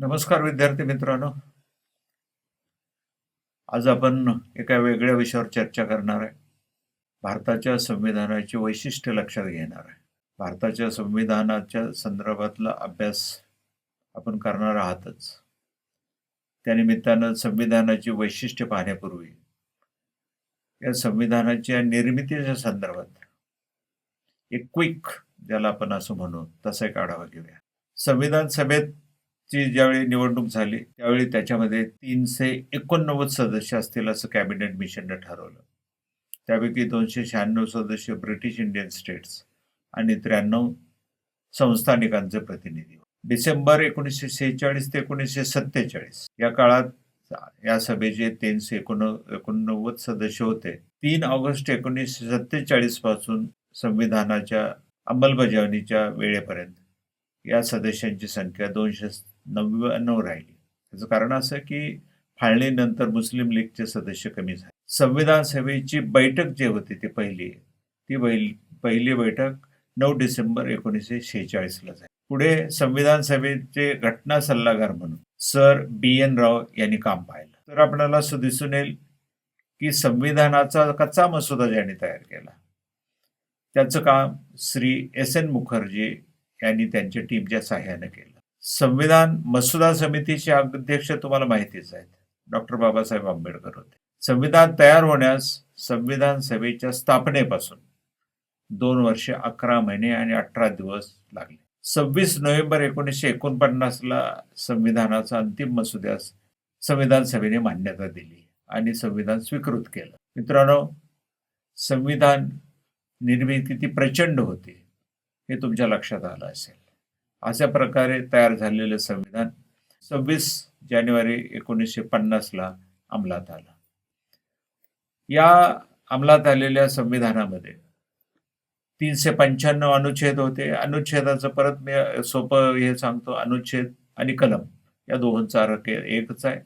नमस्कार विद्यार्थी मित्रांनो. आज आपण एका वेगळ्या विषयावर चर्चा करणार आहे. भारताच्या संविधानाची वैशिष्ट्य लक्षात घेणार आहे. भारताच्या संविधानाच्या संदर्भातला अभ्यास आपण करणार आहातच. त्यानिमित्तानं संविधानाची वैशिष्ट्य पाहण्यापूर्वी या संविधानाच्या निर्मितीच्या संदर्भात एक क्विक ज्याला आपण असं म्हणू तसा एक आढावा घेऊया. संविधान सभेत ची ज्यावेळी निवडणूक झाली त्यावेळी त्याच्यामध्ये तीनशे एकोणनव्वद सदस्य असतील असं कॅबिनेट मिशननं ठरवलं. त्यापैकी दोनशे शहाण्णव सदस्य ब्रिटिश इंडियन स्टेट्स आणि त्र्याण्णव संस्थानिकांचे प्रतिनिधी डिसेंबर एकोणीसशे सेहेचाळीस ते एकोणीसशे सत्तेचाळीस या काळात या सभेचे तीनशे एकोण एकोणनव्वद सदस्य होते तीन ऑगस्ट एकोणीसशे सत्तेचाळीसपासून संविधानाच्या अंमलबजावणीच्या वेळेपर्यंत या सदस्यांची संख्या दोनशे नव्याण्णव राहिली. त्याचं कारण असं की फाळणीनंतर मुस्लिम लीगचे सदस्य कमी झाले. संविधान सभेची बैठक जी होती ती पहिली ती पहिली पहिली बैठक नऊ डिसेंबर एकोणीसशे शेहेचाळीसला झाली. पुढे संविधान सभेचे घटना सल्लागार म्हणून सर बी एन राव यांनी काम पाहिलं. तर आपल्याला असं दिसून येईल की संविधानाचा कच्चा मसुदा ज्यांनी तयार केला त्याचं काम श्री एस एन मुखर्जी यांनी त्यांच्या टीमच्या सहाय्याने केलं. संविधान मसुदा समितीचे अध्यक्ष तुम्हाला माहितीच आहेत. डॉक्टर बाबासाहेब आंबेडकर होते. संविधान तयार होण्यास संविधान सभेच्या स्थापनेपासून दोन वर्षे अकरा महिने आणि अठरा दिवस लागले. सव्वीस नोव्हेंबर एकोणीसशे एकोणपन्नासला संविधानाचा अंतिम मसुद्यास संविधान सभेने मान्यता दिली आणि संविधान स्वीकृत केलं. मित्रांनो संविधान निर्मिती ती प्रचंड होती हे तुमच्या लक्षात आलं असेल. अशा प्रकारे तयार झालेलं संविधान सव्वीस जानेवारी एकोणीसशे पन्नासला अंमलात आलं. या अंमलात आलेल्या संविधानामध्ये तीनशे पंच्याण्णव अनुच्छेद होते. अनुच्छेदाचं परत मी सोपं हे सांगतो. अनुच्छेद आणि कलम या दोघांचा अर्थ एकच आहे.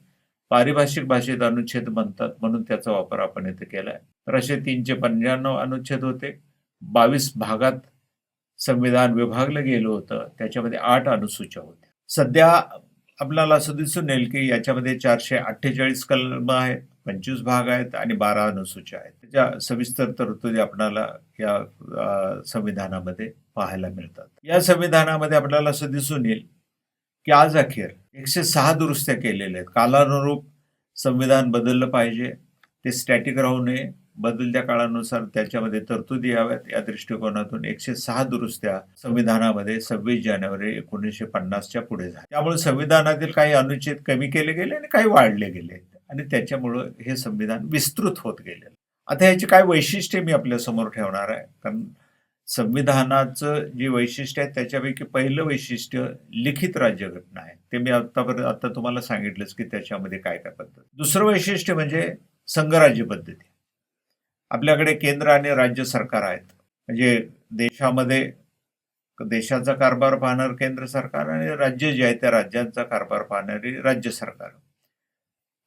पारिभाषिक भाषेत अनुच्छेद म्हणतात म्हणून त्याचा वापर आपण इथे केलाय. तर असे तीनशे पंच्याण्णव अनुच्छेद होते. बावीस भागात संविधान विभागलं गेलं होतं त्याच्यामध्ये आठ अनुसूच्या होत्या. सध्या आपल्याला असं दिसून येईल की याच्यामध्ये चारशे अठ्ठेचाळीस कलम आहेत पंचवीस भाग आहेत आणि बारा अनुसूच्या आहेत. त्याच्या सविस्तर तरतुदी आपल्याला या संविधानामध्ये पाहायला मिळतात. या संविधानामध्ये आपल्याला असं दिसून येईल की आज अखेर एकशे सहा दुरुस्त्या केलेल्या आहेत. कालानुरूप संविधान बदललं पाहिजे ते स्टॅटिक राहू नये बदलत्या काळानुसार त्याच्यामध्ये तरतुदी याव्यात. या दृष्टिकोनातून एकशे सहा दुरुस्त्या संविधानामध्ये सव्वीस जानेवारी एकोणीसशे पन्नासच्या पुढे झाल्या. त्यामुळे संविधानातील काही अनुच्छेद कमी केले गेले आणि काही वाढले गेले. आणि त्याच्यामुळं हे संविधान विस्तृत होत गेले आता याची काय वैशिष्ट्ये मी आपल्यासमोर ठेवणार आहे? कारण संविधानाचं जी वैशिष्ट्य आहे त्याच्यापैकी पहिलं वैशिष्ट्य लिखित राज्यघटना आहे. ते मी आतापर्यंत आता तुम्हाला सांगितलंच की त्याच्यामध्ये काय काय पद्धत. दुसरं वैशिष्ट्य म्हणजे संघराज्य पद्धती. आपल्याकडे केंद्र आणि राज्य सरकार आहेत. म्हणजे देशामध्ये देशाचा कारभार पाहणार केंद्र सरकार आणि राज्य जे आहे त्या राज्यांचा कारभार पाहणारी राज्य सरकार.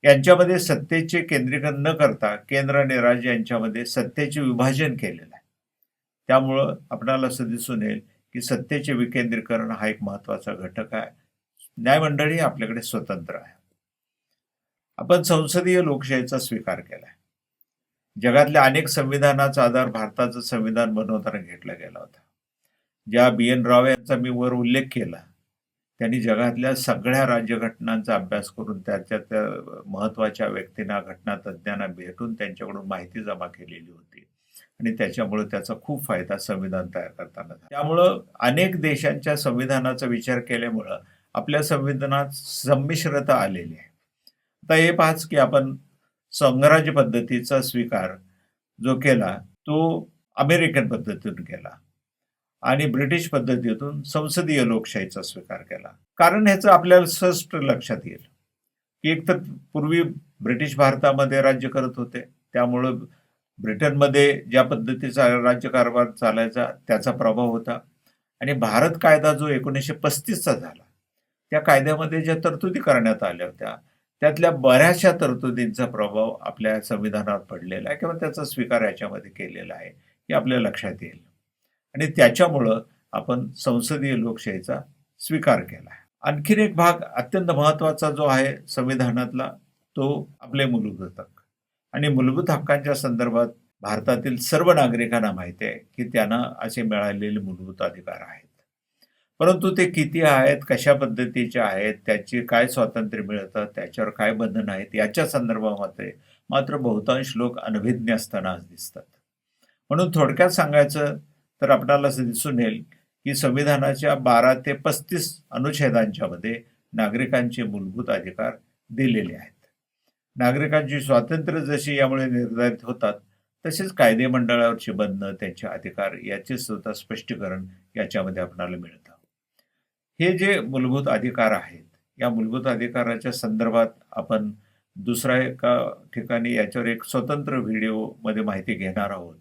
यांच्यामध्ये सत्तेचे केंद्रीकरण न करता केंद्र आणि राज्य यांच्यामध्ये सत्तेचे विभाजन केलेलं आहे. त्यामुळं आपल्याला असं दिसून येईल की सत्तेचे विकेंद्रीकरण हा एक महत्त्वाचा घटक आहे. न्यायमंडळी आपल्याकडे स्वतंत्र आहे. आपण संसदीय लोकशाहीचा स्वीकार केला आहे जगातल्या अनेक संविधानाचा आधार भारताचं संविधान बनवताना घेतला गेला होता. ज्या बी एन राव यांचा मी वर उल्लेख केला त्यांनी जगातल्या सगळ्या राज्यघटनांचा अभ्यास करून त्याच्या त्या महत्त्वाच्या व्यक्तींना घटना तज्ज्ञांना भेटून त्यांच्याकडून माहिती जमा केलेली होती. आणि त्याच्यामुळे त्याचा खूप फायदा संविधान तयार करताना त्यामुळं अनेक देशांच्या संविधानाचा विचार केल्यामुळं आपल्या संविधानात संमिश्रता आलेली आहे. आता हे पाहच की आपण संघराज्य पद्धतीचा स्वीकार जो केला तो अमेरिकन पद्धतीतून केला आणि ब्रिटिश पद्धतीतून संसदीय लोकशाहीचा स्वीकार केला. कारण ह्याचं आपल्याला स्पष्ट लक्षात येईल की एक तर पूर्वी ब्रिटिश भारतामध्ये राज्य करत होते. त्यामुळं ब्रिटनमध्ये ज्या पद्धतीचा राज्यकारभार चालायचा त्याचा प्रभाव होता. आणि भारत कायदा जो एकोणीसशे पस्तीसचा झाला त्या कायद्यामध्ये ज्या तरतुदी करण्यात आल्या होत्या त्यातल्या बऱ्याचशा तरतुदींचा प्रभाव आपल्या संविधानात पडलेला आहे किंवा त्याचा स्वीकार याच्यामध्ये केलेला आहे हे आपल्या लक्षात येईल. आणि त्याच्यामुळं आपण संसदीय लोकशाहीचा स्वीकार केला आणखीन एक भाग अत्यंत महत्त्वाचा जो आहे संविधानातला तो आपले मूलभूत हक्क आणि मूलभूत हक्कांच्या संदर्भात भारतातील सर्व नागरिकांना माहिती आहे की त्यांना असे मिळालेले मूलभूत अधिकार आहेत. परंतु ते किती आहेत कशा पद्धतीचे आहेत त्याचे काय स्वातंत्र्य मिळतं त्याच्यावर काय बंधन आहेत याच्या संदर्भामध्ये मात्र बहुतांश लोक अनभिज्ञ असताना दिसतात. म्हणून थोडक्यात सांगायचं तर आपल्याला असं दिसून येईल की संविधानाच्या बारा ते पस्तीस अनुच्छेदांच्या मध्ये नागरिकांचे मूलभूत अधिकार दिलेले आहेत. नागरिकांची स्वातंत्र्य जशी यामुळे निर्धारित होतात तसेच कायदे मंडळावरचे बंधनं त्यांचे अधिकार याचे सुद्धा स्पष्टीकरण याच्यामध्ये आपल्याला मिळतं. हे जे मूलभूत अधिकार आहेत या मूलभूत अधिकाराच्या संदर्भात आपण दुसऱ्या एका ठिकाणी याच्यावर एक स्वतंत्र व्हिडिओमध्ये माहिती घेणार आहोत.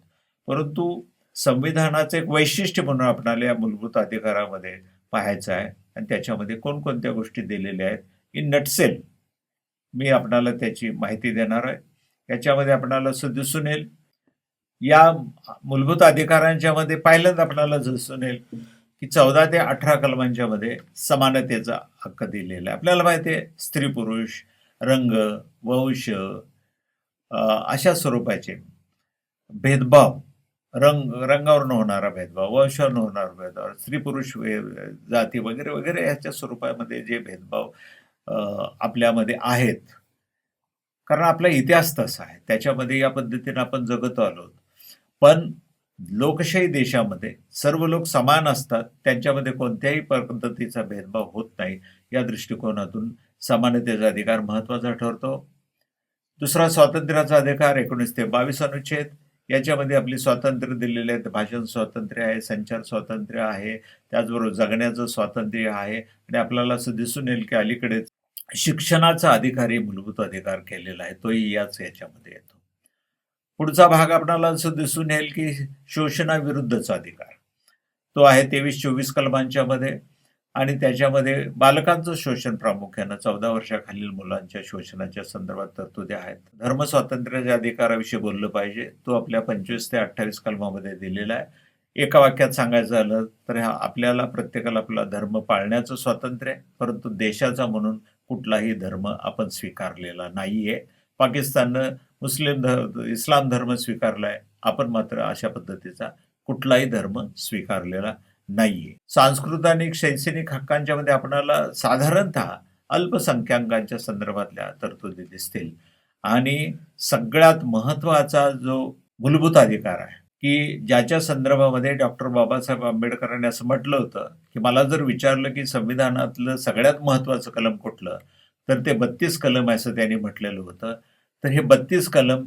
परंतु संविधानाचं एक वैशिष्ट्य म्हणून आपणाला या मूलभूत अधिकारामध्ये पाहायचं आहे आणि त्याच्यामध्ये कोणकोणत्या गोष्टी दिलेल्या आहेत इन नटसेल मी आपणाला त्याची माहिती देणार आहे. याच्यामध्ये आपणाला असं दिसून येईल या मूलभूत अधिकारांच्या मध्ये पहिल्यांदा आपल्याला दिसून येईल की चौदा ते अठरा कलमांच्या मध्ये समानतेचा हक्क दिलेला आहे. आपल्याला माहिती आहे स्त्री पुरुष रंग वंश अशा स्वरूपाचे भेदभाव रंग रंगावर न होणारा भेदभाव वंशावरून होणारा भेदभाव स्त्री पुरुष जाती वगैरे वगैरे ह्याच्या स्वरूपामध्ये जे भेदभाव आपल्यामध्ये आहेत. कारण आपला इतिहास तसा आहे. त्याच्यामध्ये या पद्धतीने आपण जगत आलो. पण लोकशाही देशामध्ये सर्व लोक समान असतात त्यांच्यामध्ये कोणत्याही पद्धतीचा भेदभाव होत नाही. या दृष्टिकोनातून समानतेचा अधिकार महत्त्वाचा ठरतो. दुसरा स्वातंत्र्याचा अधिकार एकोणीस ते बावीस अनुच्छेद. याच्यामध्ये आपली स्वातंत्र्य दिलेले आहेत. भाषण स्वातंत्र्य आहे संचार स्वातंत्र्य आहे त्याचबरोबर जगण्याचं स्वातंत्र्य आहे. आणि आपल्याला असं दिसून येईल की अलीकडे शिक्षणाचा अधिकारही मूलभूत अधिकार केलेला आहे. तोही याच याच्यामध्ये येतो. पुढचा भाग आपल्याला असं दिसून येईल की शोषणाविरुद्धचा अधिकार. तो आहे तेवीस चोवीस कलमांच्या मध्ये आणि त्याच्यामध्ये बालकांचं शोषण प्रामुख्यानं चौदा वर्षाखालील मुलांच्या शोषणाच्या संदर्भात तरतुदी आहेत. धर्म स्वातंत्र्याच्या अधिकाराविषयी बोललं पाहिजे. तो आपल्या पंचवीस ते अठ्ठावीस कलमामध्ये दिलेला आहे. एका वाक्यात सांगायचं झालं तर हा आपल्याला प्रत्येकाला आपला धर्म पाळण्याचं स्वातंत्र्य आहे. परंतु देशाचा म्हणून कुठलाही धर्म आपण स्वीकारलेला नाहीये. पाकिस्ताननं मुस्लिम धर्म इस्लाम धर्म स्वीकारलाय. आपण मात्र अशा पद्धतीचा कुठलाही धर्म स्वीकारलेला नाहीये. सांस्कृतिक शैक्षणिक हक्कांच्या मध्ये आपणाला साधारणतः अल्पसंख्याकांच्या संदर्भातल्या तरतुदी दिसतील. आणि सगळ्यात महत्त्वाचा जो मूलभूत अधिकार आहे की ज्याच्या संदर्भामध्ये डॉक्टर बाबासाहेब आंबेडकरांनी असं म्हटलं होतं की मला जर विचारलं की संविधानातलं सगळ्यात महत्वाचं कलम कुठलं तर ते बत्तीस कलम असं त्यांनी म्हटलेलं होतं. तर हे बत्तीस कलम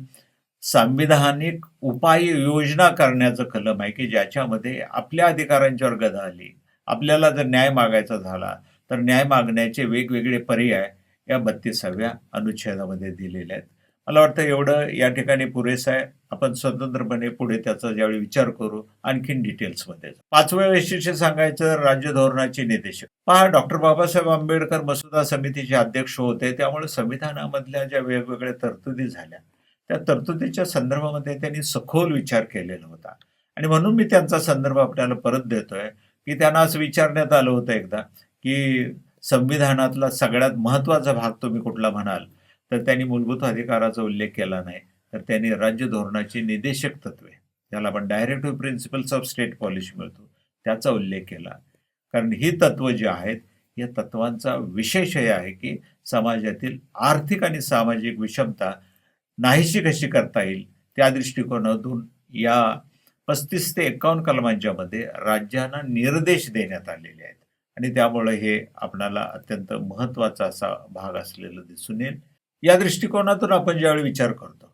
संविधानिक उपाय योजना करण्याचं कलम आहे की ज्याच्यामध्ये आपल्या अधिकारांच्यावर गदा आली आपल्याला जर न्याय मागायचा झाला तर न्याय मागण्याचे वेगवेगळे पर्याय या बत्तीसाव्या अनुच्छेदामध्ये दिलेले आहेत. मला वाटतं एवढं या ठिकाणी पुरेसं आहे. आपण स्वतंत्रपणे पुढे त्याचा ज्यावेळी विचार करू आणखीन डिटेल्समध्ये पाचव्या वैशिष्ट्य सांगायचं राज्य धोरणाचे निर्देशक पहा डॉक्टर बाबासाहेब आंबेडकर मसुदा समितीचे अध्यक्ष होते. त्यामुळे संविधानामधल्या ज्या वेगवेगळ्या तरतुदी झाल्या त्या तरतुदीच्या संदर्भामध्ये त्यांनी सखोल विचार केलेला होता. आणि म्हणून मी त्यांचा संदर्भ आपल्याला परत देतोय की त्यांना असं विचारण्यात आलं होतं एकदा की संविधानातला सगळ्यात महत्त्वाचा भाग तुम्ही कुठला म्हणाल? तर त्यांनी मूलभूत अधिकाराचा उल्लेख केला नाही. तर त्यांनी राज्य धोरणाची निदेशक तत्वे ज्याला आपण directive principles of state policy मिळतो त्याचा उल्लेख केला. कारण ही तत्व जी आहेत या तत्वांचा विशेष हे आहे की समाजातील आर्थिक आणि सामाजिक विषमता नाहीशी कशी करता येईल त्या दृष्टिकोनातून या पस्तीस ते एकावन्न कलमांच्या मध्ये राज्यांना निर्देश देण्यात आलेले आहेत. आणि त्यामुळे हे आपणाला अत्यंत महत्त्वाचा असा भाग असलेला दिसून येईल. या दृष्टिकोनातून आपण ज्यावेळी विचार करतो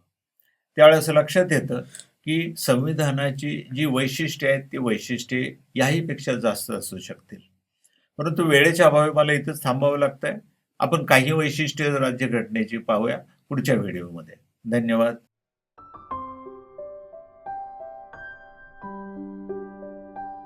त्यावेळेस असं लक्षात येतं की संविधानाची जी वैशिष्ट्ये आहेत ती वैशिष्ट्ये याहीपेक्षा जास्त असू शकतील. परंतु वेळेच्या अभावी मला इथंच थांबावं लागतंय. आपण काही वैशिष्ट्ये राज्यघटनेची पाहूया पुढच्या व्हिडिओमध्ये. धन्यवाद.